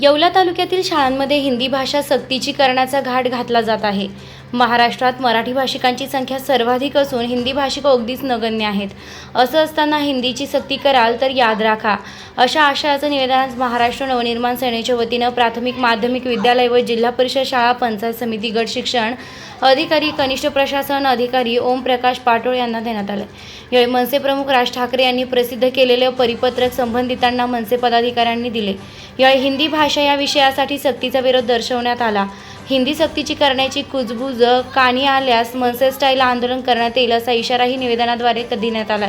येवला तालुक्यातील शाळांमध्ये हिंदी भाषा सक्तीची करण्याचा घाट घातला जात आहे. महाराष्ट्रात मराठी भाषिकांची संख्या सर्वाधिक असून हिंदी भाषिक अगदीच नगण्य आहेत. असं असताना हिंदीची सक्ती कराल तर याद राखा. अशा आशयाचं निवेदन आज महाराष्ट्र नवनिर्माण सेनेच्या वतीनं प्राथमिक माध्यमिक विद्यालय व जिल्हा परिषद शाळा पंचायत समिती गट शिक्षण अधिकारी कनिष्ठ प्रशासन अधिकारी ओमप्रकाश पाटोळ यांना देण्यात आलं यावेळी मनसे प्रमुख राज ठाकरे यांनी प्रसिद्ध केलेले परिपत्रक संबंधितांना मनसे पदाधिकाऱ्यांनी दिले. यावेळी हिंदी भाषा या विषयासाठी सक्तीचा विरोध दर्शवण्यात आला. हिंदी सक्तीची करण्याची कुजबूज काणी आल्यास मनसे स्टाईल आंदोलन करण्यात येईल असा इशाराही निवेदनाद्वारे देण्यात आला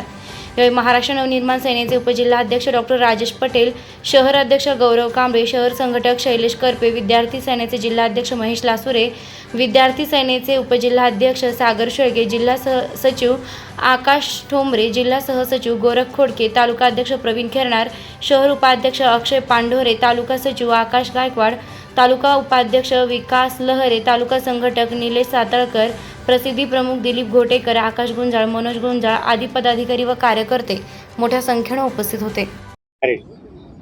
यावेळी महाराष्ट्र नवनिर्माण सेनेचे उपजिल्हाध्यक्ष डॉक्टर राजेश पटेल शहर अध्यक्ष गौरव कांबळे शहर संघटक शैलेश करपे विद्यार्थी सेनेचे जिल्हाध्यक्ष महेश लासुरे विद्यार्थी सेनेचे उपजिल्हाध्यक्ष सागर शेळगे जिल्हा सह सचिव आकाश ठोंबरे जिल्हा सहसचिव गोरख खोडके तालुका अध्यक्ष प्रवीण खेरणार शहर उपाध्यक्ष अक्षय पांढोरे तालुका सचिव आकाश गायकवाड तालुका उपाध्यक्ष विकास लहरे तालुका संघटक निलेश सातळकर प्रसिद्धी प्रमुख दिलीप घोटेकर आकाश गुंजाळ मनोज गुंजाळ आदी पदाधिकारी व कार्यकर्ते मोठ्या संख्येनं उपस्थित होते.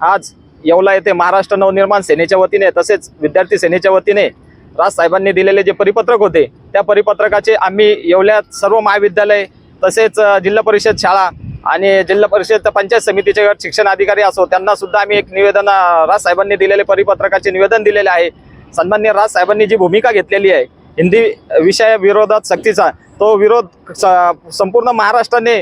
आज येवला येथे महाराष्ट्र नवनिर्माण सेनेच्या वतीने तसेच विद्यार्थी सेनेच्या वतीने राज साहेबांनी दिलेले जे परिपत्रक होते त्या परिपत्रकाचे आम्ही येवल्यात सर्व महाविद्यालय तसेच जिल्हा परिषद शाळा आणि जिल्हा परिषद पंचायत समितीचे गट शिक्षण अधिकारी असो त्यांना सुद्धा आम्ही एक निवेदन राज साहेबांनी दिलेले परिपत्रकाचे निवेदन दिलेले आहे. सन्मान्य राज साहेबांनी जी भूमिका घेतलेली आहे हिंदी विषय विरोधात सक्तीचा तो विरोध स- संपूर्ण महाराष्ट्राने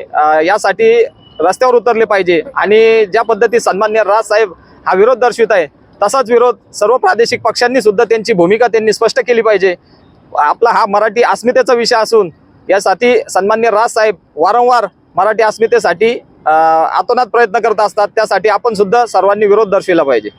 यासाठी रस्त्यावर उतरले पाहिजे. आणि ज्या पद्धती सन्मान्य राज साहेब हा विरोध दर्शवित आहे तसाच विरोध सर्व प्रादेशिक पक्षांनी सुद्धा त्यांची भूमिका त्यांनी स्पष्ट केली पाहिजे. आपला हा मराठी अस्मितेचा विषय असून यासाठी सन्मान्य राज साहेब वारंवार मराठी अस्मितेसाठी आतोनात प्रयत्न करत असतात. त्यासाठी आपण सुद्धा सर्वांनी विरोध दर्शविला पाहिजे.